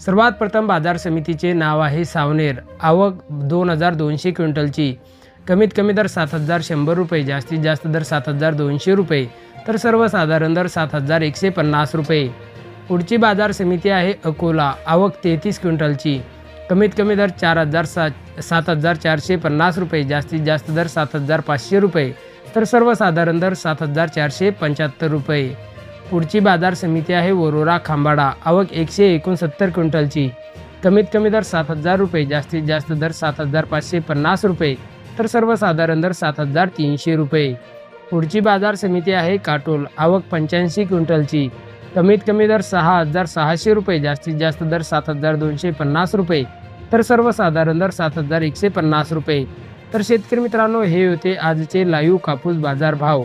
सर्वात प्रथम बाजार समितीचे नाव आहे सावनेर. आवक दोन हजार दोनशे क्विंटलची. कमीत कमी दर सात हजार शंभर रुपये जास्तीत जास्त दर सात हजार दोनशे रुपये तर सर्वसाधारण दर सात हजार एकशे पन्नास रुपये. पुढची बाजार समिती आहे अकोला. आवक तेहतीस क्विंटलची. कमीत कमी दर चार हजार सात सात हजार चारशे पन्नास रुपये जास्तीत जास्त दर सात हजार पाचशे रुपये तर सर्वसाधारण दर सात हजार चारशे पंच्याहत्तर रुपये. पुढची बाजार समिती आहे वरोरा खांबाडा. आवक एकशे एकोणसत्तर क्विंटलची. कमीत कमी दर सात हजार रुपये जास्तीत जास्त दर सात हजार पाचशे पन्नास रुपये तर सर्वसाधारण दर सात हजार तीनशे रुपये. पुढची बाजार समिती आहे काटोल. आवक पंच्याऐंशी क्विंटलची. कमीत कमी दर सहा हजार सहाशे रुपये जास्तीत जास्त दर सात हजार दोनशे पन्नास रुपये तर सर्वसाधारण दर सात हजार एकशे पन्नास रुपये. तर शेतकरी मित्रांनो हे होते आजचे लाईव्ह कापूस बाजार भाव.